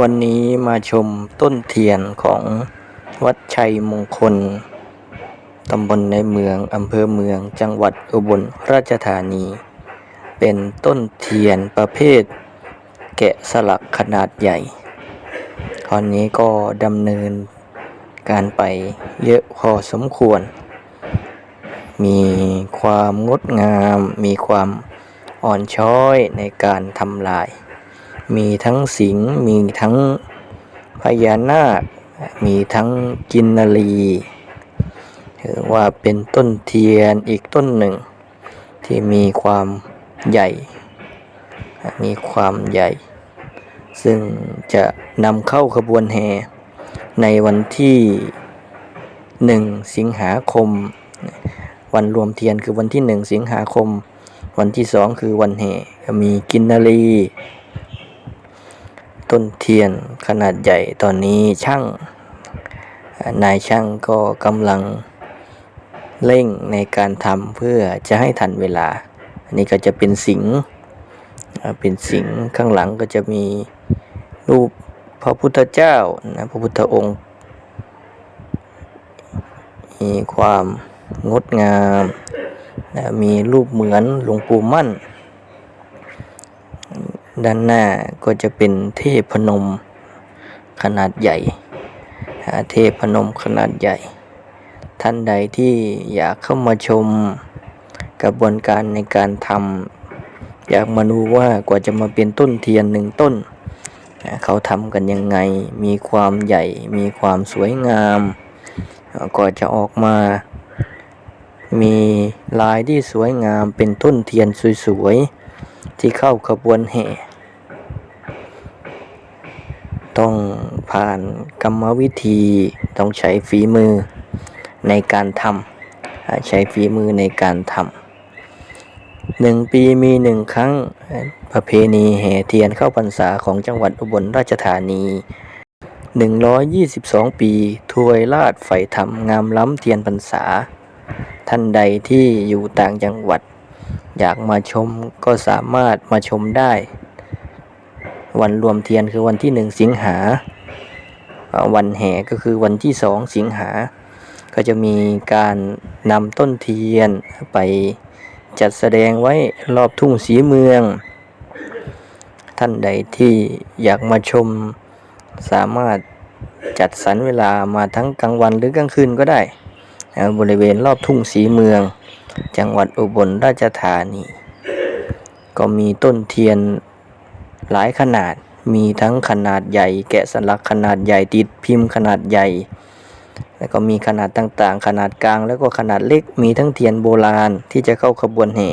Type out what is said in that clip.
วันนี้มาชมต้นเทียนของวัดชัยมงคล ตำบลในเมือง อำเภอเมือง จังหวัดอุบลราชธานี เป็นต้นเทียนประเภท แกะสลักขนาดใหญ่ตอนนี้ก็ดำเนินการไปเยอะพอสมควร มีความงดงาม มีความอ่อนช้อยในการทำลาย มีทั้งสิงมีทั้งพญานาค มีทั้งกินนรีถือว่าเป็นต้นเทียนอีกต้นหนึ่ง ที่มีความใหญ่ มีความใหญ่ ซึ่งจะนำเข้าขบวนแห่ในวันที่หนึ่งสิงหาคม วันรวมเทียนคือวันที่หนึ่งสิงหาคม วันที่สองคือวันแห่มีกินนารี ต้นเทียนขนาดใหญ่ตอนนี้ช่างนายช่างก็กำลังเร่งในการทำเพื่อจะให้ทันเวลา อันนี้ก็จะเป็นสิงเป็นสิงข้างหลังก็จะมีรูปพระพุทธเจ้านะพระพุทธองค์ มีความงดงามนะมีรูปเหมือนหลวงปู่มั่น ด้านหน้าก็จะเป็นเทพนมขนาดใหญ่เทพนมขนาดใหญ่ ท่านใดที่อยากเข้ามาชมกระบวนการในการทำอยากมาดูว่ากว่าจะมาเป็นต้นเทียนหนึ่งต้น เขาทำกันยังไง มีความใหญ่ มีความสวยงามอ่าก่อจะออกมา มีลายที่สวยงามเป็นต้นเทียนสวยๆ ที่เข้าขบวนแห่ ต้องผ่านกรรมวิธีต้องใช้ฝีมือในการทำใช้ฝีมือในการทำหนึ่งปีมีหนึ่งครั้งประเพณีแห่เทียนเข้าพรรษาของจังหวัดอุบลราชธานี 122 ปีถวยราชไฟธรรมงามล้ำเทียนพรรษา ท่านใดที่อยู่ต่างจังหวัด อยากมาชมก็สามารถมาชมได้ วันรวมเทียนคือวันที่หนึ่งสิงหา วันแห่ก็คือวันที่สองสิงหา ก็จะมีการนำต้นเทียนไปจัดแสดงไว้รอบทุ่งสีเมือง ท่านใดที่อยากมาชมสามารถจัดสรรเวลามาทั้งกลางวันหรือกลางคืนก็ได้ บริเวณรอบทุ่งสีเมือง จังหวัดอุบลราชธานี ก็มีต้นเทียนหลายขนาด มีทั้งขนาดใหญ่ แกะสลักขนาดใหญ่ติดพิมพ์ขนาดใหญ่ แล้วก็มีขนาดต่างๆ ขนาดกลางแล้วก็ขนาดเล็ก มีทั้งเทียนโบราณที่จะเข้าขบวนแห่